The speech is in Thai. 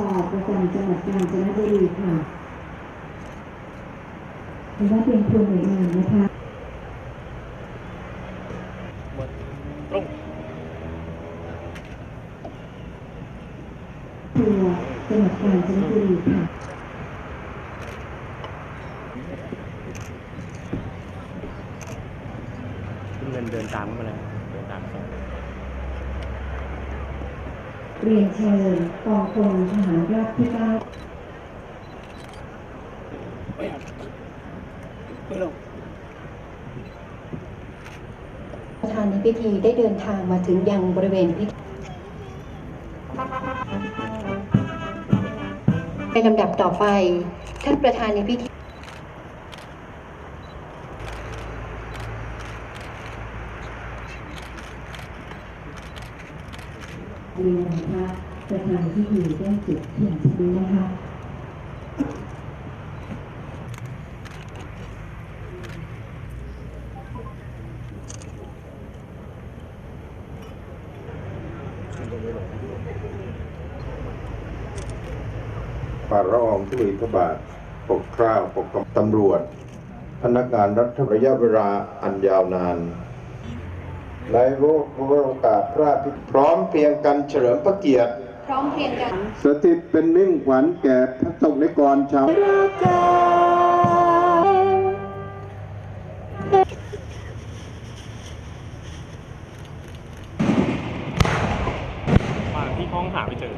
ปอประจำจังหวัดกาญจนบุรีค่ะถือว่าเป็นครูหน่วยงานนะคะตรงครัวจังหวัดกาญจนบุรีค่ะขึ้นเงินเดินตามเข้ามาเลยเดินตามส่ง เรียนเชิญกองพลทหารราบที่เก้าประธานในพิธีได้เดินทางมาถึงยังบริเวณพิธีในลำดับต่อไป ท่านประธานในพิธี เรียนนะคะประธานที่ดีได้จุดเทียนชี้นะคะฝ่าละองธุลีพระบาท ปกเกล้าปกตำรวจ พนักงานรัฐระยะเวลาอันยาวนาน ในโอกาสพระอาทิตย์พร้อมเพรียงกันเฉลิมพระเกียรติพร้อมเพรียงกันสถิตเป็นมิ่งขวัญแก่พระสงฆ์นิกรชาวมาที่ห้องหาไม่เจอ